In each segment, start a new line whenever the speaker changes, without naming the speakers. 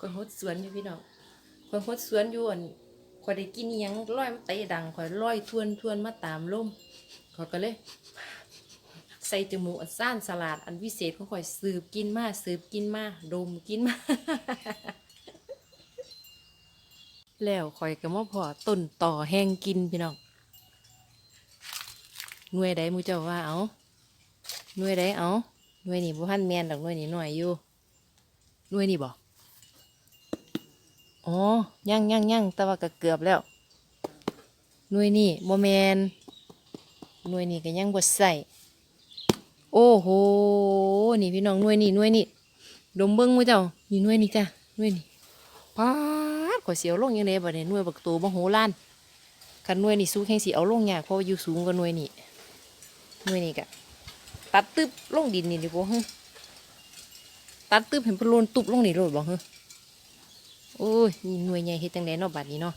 คนฮดสวนอยู่พี่น้องคนฮดสวนอยู่อันข่อยได้กินอิหยังร้อยมาเตะดังข่อยร้อยทวนทวนมาตามลมข่อยก็เลยใส่จมูกอันซ่านสลัดอันวิเศษของข่อยสืบกินมาสืบกินมาดมกินมาแล้วข่อยก็มาพอต้นต่อแห้งกินพี่น้องหน่วยใดมูเจ้าว่าเอาหน่วยใดเอาหน่วยนี่บ่ทันแมนดอกหน่วยนี่หน่อยอยู่หน่วยนี่บอ๋ อย่างย่างย่างแต่ว่าก็เกือบแล้วหน่วยนี่บ่แมนหน่วยนี่ก็ยังบ่ใส่โอ้โหนี่พี่น้องหน่วยนี่หน่วยนี่ดมเบิ้งหมูเจ้านี่หน่วยนี่จ้ะหน่วยนี่ปาดข่อยเสียวลงยังไงบัดนี้หน่วยบักโตบ่โหล้านคันหน่วยนี่สูงแห่งสิเอาลงยากเพราะว่าอยู่สูงกว่าหน่วยนี่หน่วยนี่กะตัดตึบลงดินนี่ดิบ่ฮึตัดตึบเห็นเพนโลนตุบลงนี่โลดบ่ฮึ โอ้ยนี่หน่วยใหญ่เฮ็ดจังไดเนาะบัดนี้เนาะ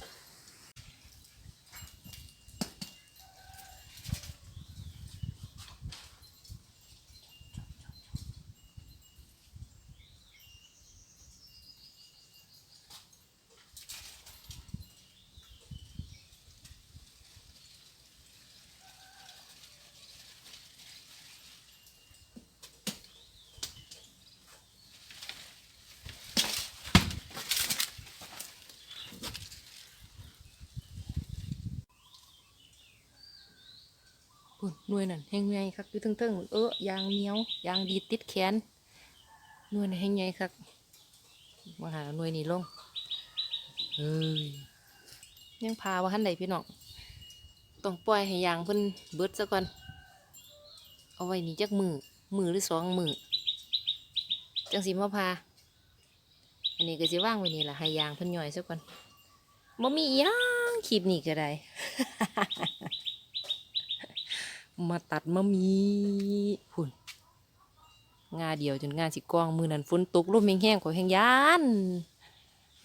หน่วยนั่นแห้งใหญ่คักอยู่เทิงๆเออยางเหนียวยางดีติดแขนหน่วยนั่นแห้งใหญ่คักมาหาหน่วยนี่ลงเอ้ยยังพาว่าหันใดพี่น้องต้องปล่อยให้ยางเพิ่นเบิดซะก่อน เอาไว้นี่จักมือมือหรือสองมือจังสิมาพา อันนี้ก็สิว่างไว้นี่แหละให้ยางเพิ่นย่อยซะก่อนบ่มีอิหยังคลิปนี้ก็ได้ มาตัดมะมีพุ่นงาเดียวจนงาสิกองมือนั้นฝนตกลมแห้งๆข่อยแห้งยาน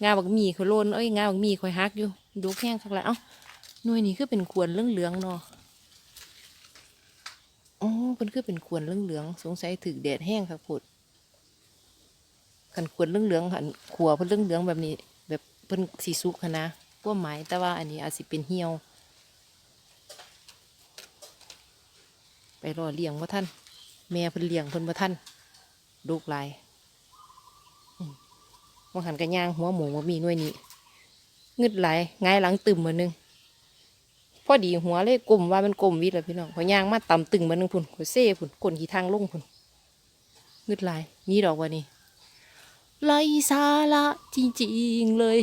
งาบักมีข่อยโลนเอ้ยงาบักมีข่อยฮักอยู่ดูแห้งคักแล้วเอ้าหน่วยนี้คือเป็นขวนเรื่องเหลืองเนาะอ๋อเพิ่นคือเป็นขวนเรื่องเหลืองสงสัยถึกแดดแห้งครับพุดคันขวนเหลืองๆหันขัวเพิ่นเรื่องเหลืองแบบนี้ แบบเพิ่นสีสุกนะพวกหมายแต่ว่าอันนี้อาจสิเป็นเหี่ยว ไปรอเลี้ยงว่าท่าน แม่เพิ่นเลี้ยงเพิ่นว่าท่านลูกหลายมว่าหันกันย่างหัวหมูว่ามีหน่วยนี้งึดไหลไงายหลังตึมมานึงพอดีหัวเลยกลมว่ามันกลมวิทย์ล้วพี่น้องพอย่างมาต่ำตึงมานึงพุ่นขอเซ่พุ่นกลนขี่ทางลงพุ่นงึดไหลายมีดอกว่านี่ไรสาระจริงๆเลย